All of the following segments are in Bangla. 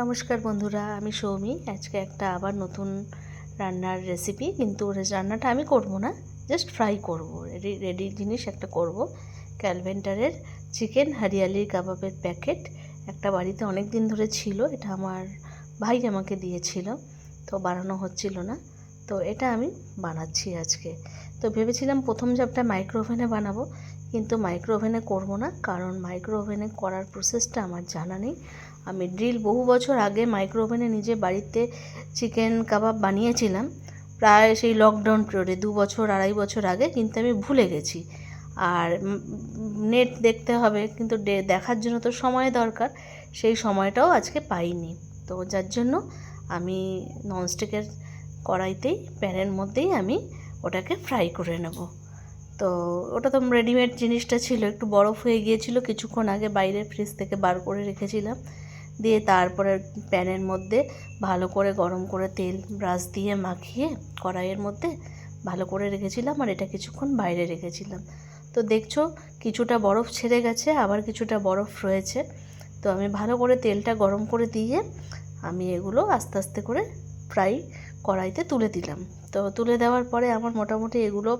নমস্কার বন্ধুরা, আমি সৌমি। আজকে একটা আবার নতুন রান্নার রেসিপি কিন্তু রান্নাটা আমি করব না জাস্ট ফ্রাই করব। রেডি রেডি জিনিস একটা করব। ক্যালভেন্টারের চিকেন হরিয়ালি কাবাবের প্যাকেট একটা বাড়িতে অনেক দিন ধরে ছিল, এটা আমার ভাই আমাকে দিয়েছিল, তো বানানো হচ্ছিল না, তো এটা আমি বানাচ্ছি আজকে। তো ভেবেছিলাম প্রথম ঝাপটা মাইক্রো ওভেনে বানাবো কিন্তু মাইক্রো ওভেনে করব না, কারণ মাইক্রো ওভেনে করার প্রসেসটা আমার জানা নেই। আমি ড্রিল বহু বছর আগে মাইক্রো ওভেনে নিজে বাড়িতে চিকেন কাবাব বানিয়েছিলাম। প্রায় সেই লকডাউন পিরিয়ডে দু বছর, আড়াই বছর আগে কিন্তু আমি ভুলে গেছি। আর নেট দেখতে হবে, কিন্তু দেখার জন্য তো সময় দরকার, সেই সময়টাও আজকে পাইনি। তো যার জন্য আমি ননস্টিকের কড়াইতেই, প্যানের মধ্যেই আমি ওটাকে ফ্রাই করে নেব। তো ওটা তো রেডিমেড জিনিসটা ছিল, একটু বরফ হয়ে গিয়েছিল, কিছুক্ষণ আগে বাইরে ফ্রিজ থেকে বার করে রেখেছিলাম। দিয়ে তারপরে প্যানের মধ্যে ভালো করে গরম করে তেল ব্রাশ দিয়ে মাখিয়ে কড়াইয়ের মধ্যে ভালো করে রেখেছিলাম আর এটা কিছুক্ষণ বাইরে রেখেছিলাম। তো দেখছ কিছুটা বরফ ছেড়ে গেছে, আবার কিছুটা বরফ রয়েছে। তো আমি ভালো করে তেলটা গরম করে দিয়ে আমি এগুলো আস্তে আস্তে করে ফ্রাই কড়াইতে তুলে দিলাম। তো তুলে দেওয়ার পরে আমার মোটামুটি এগুলো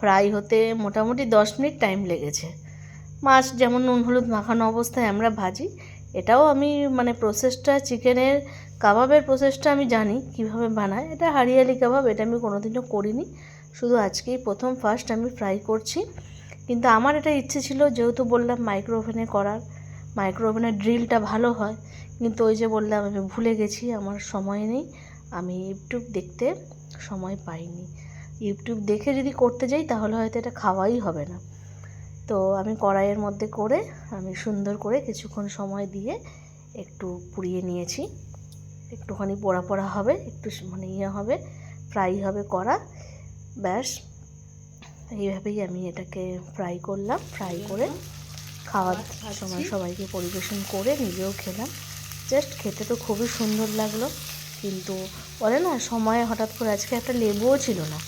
ফ্রাই হতে মোটামুটি দশ মিনিট টাইম লেগেছে। মাছ যেমন নুন হলুদ মাখানো অবস্থায় আমরা ভাজি, এটাও আমি মানে প্রসেসটা চিকেনের কাবাবের প্রসেসটা আমি জানি কীভাবে বানায়, এটা হারিয়ালি কাবাব, এটা আমি কোনোদিনও করিনি। শুধু আজকেই প্রথম ফার্স্ট আমি ফ্রাই করছি। কিন্তু আমার এটা ইচ্ছে ছিল, যেহেতু বললাম মাইক্রো ওভেনে করার মাইক্রো ওভেনের ড্রিলটা ভালো হয়, কিন্তু ওই যে বললাম আমি ভুলে গেছি, আমার সময় নেই, আমি ইউটিউব দেখতে সময় পাইনি। ইউটিউব দেখে যদি করতে যাই তাহলে হয়তো এটা খাওয়াই হবে না। তো আমি কড়াইয়ের মধ্যে করে আমি সুন্দর করে কিছুক্ষণ সময় দিয়ে একটু পুড়িয়ে নিয়েছি। একটুখানি পোড়া পোড়া হবে একটু মানে ইয়ে হবে ফ্রাই হবে করা ব্যাস। এইভাবেই আমি এটাকে ফ্রাই করলাম ফ্রাই করে খাওয়ার সময় সবাইকে পরিবেশন করে নিজেও খেলাম। জাস্ট খেতে তো খুবই সুন্দর লাগল কিন্তু বলে না সময়ে হঠাৎ করে আজকে একটা লেবুও ছিল না।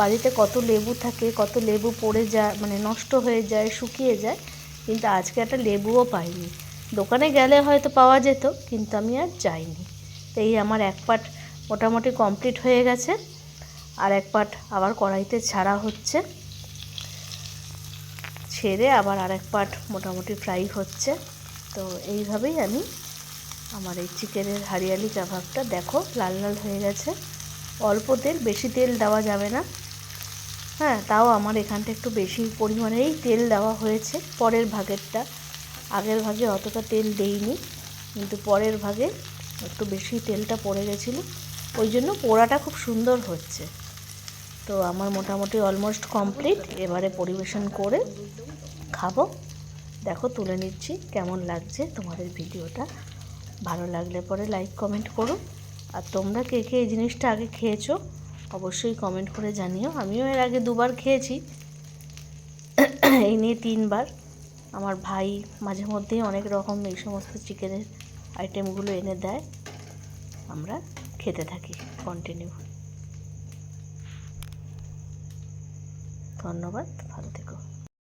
বাড়িতে কত লেবু থাকে, কত লেবু পড়ে যায় মানে নষ্ট হয়ে যায়, শুকিয়ে যায়, কিন্তু আজকে একটা লেবুও পাইনি। দোকানে গেলে হয়তো পাওয়া যেত, কিন্তু আমি আর যাইনি। তো এই আমার এক পাট মোটামুটি কমপ্লিট হয়ে গেছে, আর এক পাট আবার কড়াইতে ছাড়া হচ্ছে। ছেড়ে আবার আর এক পাট মোটামুটি ফ্রাই হচ্ছে। তো এইভাবেই আমি আমার এই চিকেনের হারিয়ালি কাবাবটা দেখো, লাল লাল হয়ে গেছে। অল্প তেল, বেশি তেল দেওয়া যাবে না। হ্যাঁ তাও আমার এখানটা একটু বেশি পরিমাণেই তেল দেওয়া হয়েছে। পরের ভাগেরটা, আগের ভাগে অতটা তেল দেইনি, কিন্তু পরের ভাগে একটু বেশি তেলটা পড়ে গেছিল। ওই জন্য পোড়াটা খুব সুন্দর হচ্ছে। তো আমার মোটামুটি অলমোস্ট কমপ্লিট এবারে পরিবেশন করে খাব। দেখো, তুলে নিচ্ছি কেমন লাগছে তোমাদের ভিডিওটা। ভালো লাগলে পরে লাইক কমেন্ট করো। আর তোমরা কে কে এই জিনিসটা আগে খেয়েছো? অবশ্যই কমেন্ট করে জানিও। আমিও এর আগে দুবার খেয়েছি। এই নিয়ে তিনবার। আমার ভাই মাঝে মধ্যেই অনেক রকম এই সমস্ত চিকেনের আইটেমগুলো এনে দেয়। আমরা খেতে থাকি কন্টিনিউ ধন্যবাদ, ভালো থেকো।